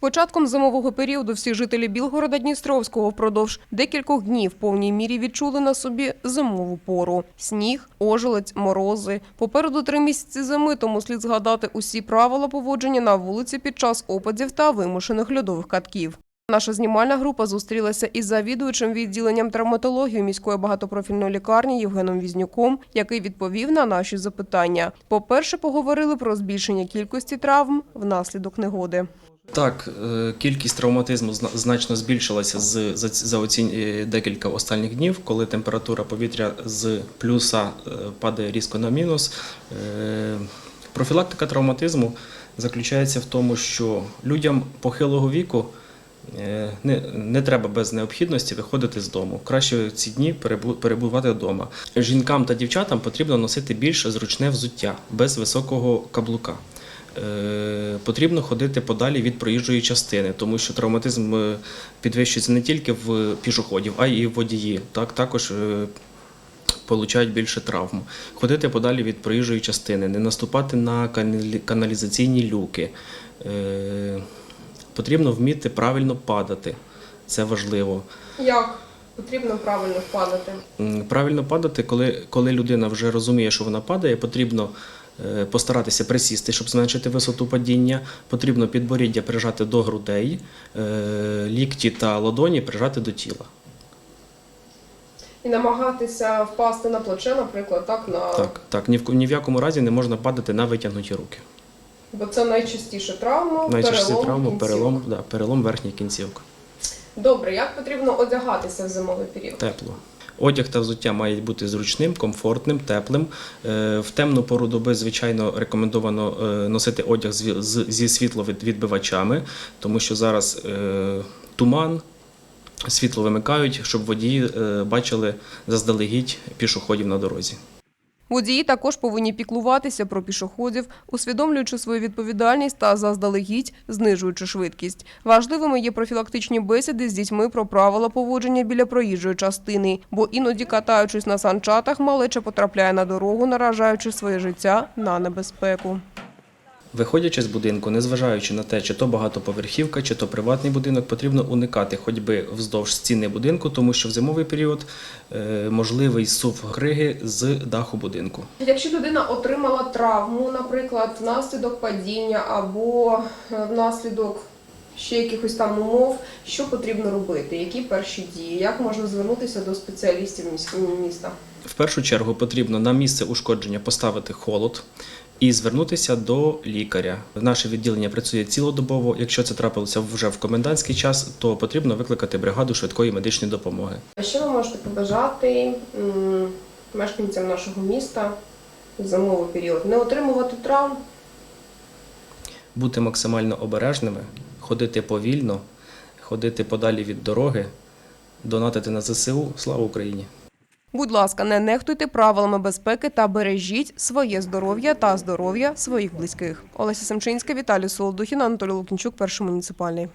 Початком зимового періоду всі жителі Білгорода Дністровського впродовж декількох днів в повній мірі відчули на собі зимову пору: сніг, ожеледь, морози. Попереду три місяці зими, тому слід згадати усі правила поводження на вулиці під час опадів та вимушених льодових катків. Наша знімальна група зустрілася із завідувачем відділенням травматології міської багатопрофільної лікарні Євгеном Візнюком, який відповів на наші запитання. По-перше, поговорили про збільшення кількості травм внаслідок негоди. Так, е, кількість травматизму значно збільшилася з за, за оці е, декілька останніх днів, коли температура повітря з плюса е, падає різко на мінус. Профілактика травматизму заключається в тому, що людям похилого віку не, не треба без необхідності виходити з дому. Краще ці дні перебувати вдома. Жінкам та дівчатам потрібно носити більш зручне взуття без високого каблука. Е, Потрібно ходити подалі від проїжджої частини, тому що травматизм е, підвищується не тільки в пішоходів, а й в водії. Так, також е, получають більше травм. Ходити подалі від проїжджої частини, не наступати на каналізаційні люки. Е, Потрібно вміти правильно падати. Це важливо. Як потрібно правильно впадати? Правильно падати, коли, коли людина вже розуміє, що вона падає, потрібно постаратися присісти, щоб зменшити висоту падіння. Потрібно підборіддя прижати до грудей, е, лікті та ладоні прижати до тіла. І намагатися впасти на плече, наприклад, так на Так, так, ні в ні в якому разі не можна падати на витягнуті руки. бо це найчастіше травма, Найчастіше перелом травма, перелом, да, перелом верхніх кінцівок. Добре, як потрібно одягатися в зимовий період? Тепло. Одяг та взуття мають бути зручним, комфортним, теплим. Е, В темну пору доби, звичайно, рекомендовано е, носити одяг зі світловідбивачами, тому що зараз е, туман, світло вимикають, щоб водії бачили заздалегідь пішоходів на дорозі. Водії також повинні піклуватися про пішоходів, усвідомлюючи свою відповідальність та заздалегідь знижуючи швидкість. Важливими є профілактичні бесіди з дітьми про правила поводження біля проїжджої частини, бо іноді катаючись на санчатах, малеча потрапляє на дорогу, наражаючи своє життя на небезпеку. Виходячи з будинку, незважаючи на те, чи то багатоповерхівка, чи то приватний будинок, потрібно уникати ходьби вздовж стіни будинку, тому що в зимовий період е, можливий сув григи з даху будинку. Якщо людина отримала травму, наприклад, внаслідок падіння або е, внаслідок ще якихось там умов, що потрібно робити? Які перші дії? Як можна звернутися до спеціалістів міс- міста? В першу чергу потрібно на місце ушкодження поставити холод і звернутися до лікаря. Наше відділення працює цілодобово. Якщо це трапилося вже в комендантський час, то потрібно викликати бригаду швидкої медичної допомоги. А що ви можете побажати мешканцям нашого міста в зимовий період? Не отримувати травм, Бути максимально обережними, ходити повільно, ходити подалі від дороги, донатити на ЗСУ. Слава Україні! Будь ласка, не нехтуйте правилами безпеки та бережіть своє здоров'я та здоров'я своїх близьких. Олеся Семчинська, Віталій Солодухін, Анатолій Лукінчук, перший муніципальний.